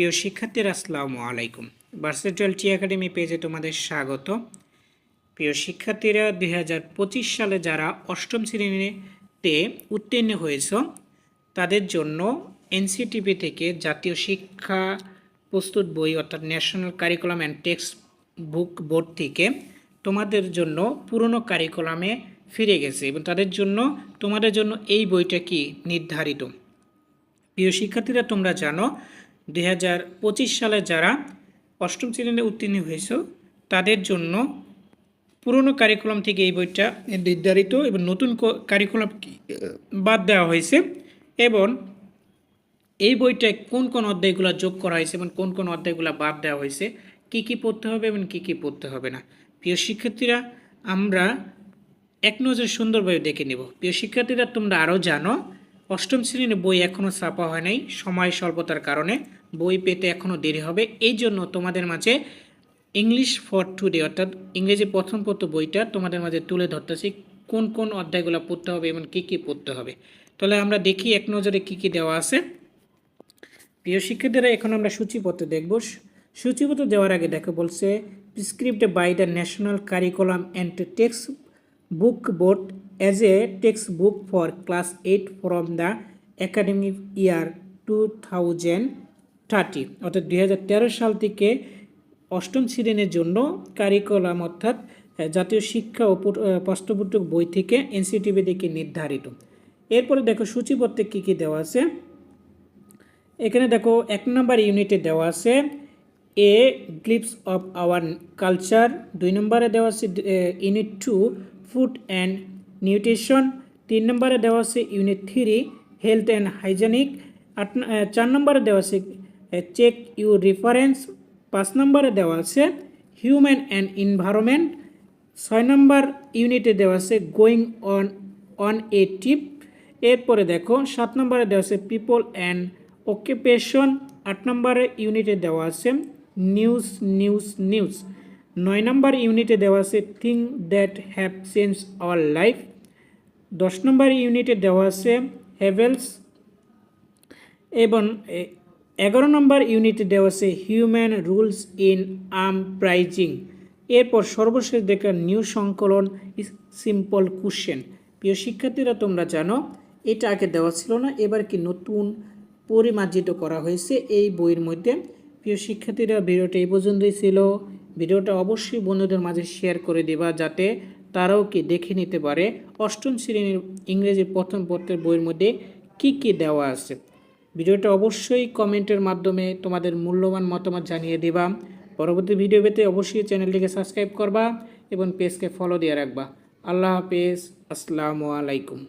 প্রিয় শিক্ষার্থীরা, আসসালামু আলাইকুম। ভার্সেটুয়াল টি একাডেমি পেজে তোমাদের স্বাগত। প্রিয় শিক্ষার্থীরা, দুই হাজার পঁচিশ সালে যারা অষ্টম শ্রেণীতে উত্তীর্ণ হয়েছ, তাদের জন্য এনসিটিভি থেকে জাতীয় শিক্ষা প্রস্তুত বই, অর্থাৎ national curriculum and textbook board থেকে তোমাদের জন্য পুরনো কারিকুলামে ফিরে গেছে এবং তাদের জন্য, তোমাদের জন্য এই বইটা কি নির্ধারিত? প্রিয় শিক্ষার্থীরা, তোমরা জানো দু হাজার পঁচিশ সালে যারা অষ্টম শ্রেণীতে উত্তীর্ণ হয়েছ, তাদের জন্য পুরনো কারিকুলাম থেকে এই বইটা নির্ধারিত এবং নতুন কারিকুলাম বাদ দেওয়া হয়েছে এবং এই বইটায় কোন কোন অধ্যায়গুলো যোগ করা হয়েছে এবং কোন কোন অধ্যায়গুলো বাদ দেওয়া হয়েছে, কি কি পড়তে হবে এবং কি কি পড়তে হবে না। প্রিয় শিক্ষার্থীরা, আমরা এক নজর সুন্দরভাবে দেখে নেব। প্রিয় শিক্ষার্থীরা, তোমরা আরও জানো অষ্টম শ্রেণির বই এখনও ছাপা হয় নাই। সময় স্বল্পতার কারণে বই পেতে এখনও দেরি হবে। এই জন্য তোমাদের মাঝে ইংলিশ ফর টুডে অর্থাৎ ইংরেজি প্রথম পত্র বইটা তোমাদের মাঝে তুলে ধরতেছি। কোন কোন অধ্যায়গুলো পড়তে হবে এবং কী কী পড়তে হবে? তাহলে আমরা দেখি এক নজরে কী কী দেওয়া আছে। প্রিয় শিক্ষার্থীরা, এখন আমরা সূচিপত্র দেখব। সূচিপত্র দেওয়ার আগে দেখো বলছে prescribed by the national curriculum and textbook board as a textbook for class eight from the academic year two thousand thirty অর্থাৎ দু হাজার তেরো সাল থেকে অষ্টম শ্রেণির জন্য কারিকুলাম অর্থাৎ জাতীয় শিক্ষা ও পাঠ্যপুস্তক বই থেকে এনসিটিভি থেকে নির্ধারিত। এরপরে দেখো সূচিপত্রে কী কী দেওয়া আছে। এখানে দেখো এক নম্বর ইউনিটে দেওয়া আছে a glimpse of our culture দুই নম্বরে দেওয়া আছে unit two food and nutrition, তিন নম্বরে দেওয়া আছে unit three health and hygienic আট চার নম্বরে দেওয়া আছে চেক ইউ রেফারেন্স পাঁচ নম্বরে দেওয়া আছে হিউম্যান অ্যান্ড এনভায়রনমেন্ট ছয় নম্বর ইউনিটে দেওয়া আছে going on on a trip এরপরে দেখো সাত নম্বরে দেওয়া আছে পিপল অ্যান্ড অকুপেশন আট নম্বরে ইউনিটে দেওয়া আছে নিউজ নিউজ নিউজ নয় নম্বর ইউনিটে দেওয়া আছে thing that have change our life দশ নম্বর ইউনিটে দেওয়া আছে হ্যাভেলস এবং এগারো নম্বর ইউনিটে দেওয়া আছে human rules in arm prizing এরপর সর্বশেষ দেখা নিউ সংকলন সিম্পল কুশ্চেন প্রিয় শিক্ষার্থীরা, তোমরা জানো, এটা আগে দেওয়া ছিল না, এবার কি নতুন পরিমার্জিত করা হয়েছে এই বইয়ের মধ্যে। প্রিয় শিক্ষার্থীরা, ভিডিওটা এই পর্যন্তই ছিল। ভিডিওটা অবশ্যই বন্ধুদের মাঝে শেয়ার করে দেবা যাতে তারাও কি দেখে নিতে পারে। অষ্টম শ্রেণির ইংরেজি প্রথম পত্রের বইয়ের মধ্যে কি কি দেওয়া আছে? ভিডিওটা অবশ্যই কমেন্টের মাধ্যমে তোমাদের মূল্যবান মতামত জানিয়ে দেবা। পরবর্তী ভিডিও পেতে অবশ্যই চ্যানেলটিকে সাবস্ক্রাইব করবা এবং পেজকে ফলো দিয়ে রাখবা। আল্লাহ হাফেজ। আসসালামু আলাইকুম।